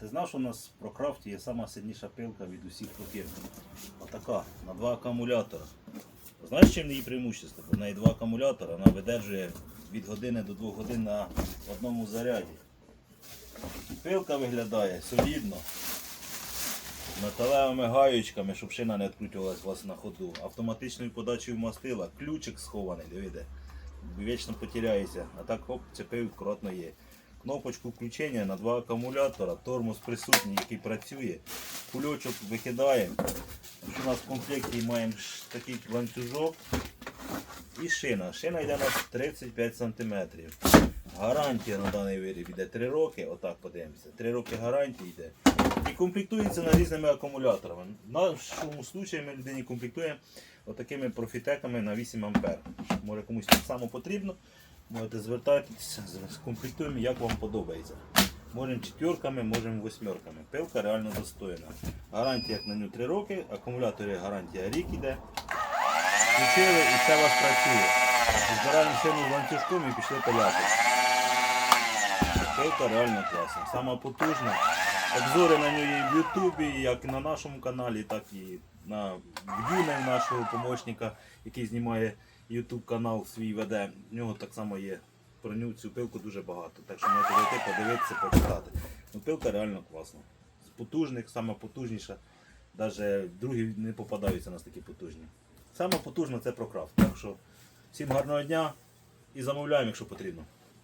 Ти знав, що у нас в Прокрафті є сама сильніша пилка від усіх років? Отака, на два акумулятора. Знаєш, чим її преимущество? В неї два акумулятора, вона видержує від години до двох годин на одному заряді. Пилка виглядає солідно. Металевими гаючками, щоб шина не відкручувалась у вас на ходу. Автоматичною подачею мастила, ключик схований, дивіться. Вічно потеряється. А так хоп, цепив, кротно є. Кнопочку включення на два акумулятора, тормоз присутній, який працює. Кульочок викидаємо. У нас в комплекті маємо такий ланцюжок і шина. Шина йде на 35 см. Гарантія на даний виріб йде 3 роки, отак подивимося. 3 роки гарантії йде. І комплектується на різними акумуляторами. В нашому случаї ми людині комплектуємо отакими профітеками на 8 А. Може комусь так само потрібно. Можете звертатися, скомплектуємо, як вам подобається. Можемо четверками, можемо восьмерками. Пилка реально достойна. Гарантія як на ню 3 роки, акумулятори гарантія рік іде. Включили і все у вас працює. Збираємо шину з ланцюжком і пішли пиляти. Пилка реально класна. Сама потужна. Обзори на є в Ютубі, як на нашому каналі, так і на в нашого помощника, який знімає YouTube канал свій веде. В нього так само є про нього цю пилку дуже багато. Так що можете зайти, подивитися, почитати. Ну, пилка реально класна. З потужних, сама потужніша. Навіть другі не попадаються у нас такі потужні. Сама потужна це прокрафт. Так що всім гарного дня і замовляємо, якщо потрібно.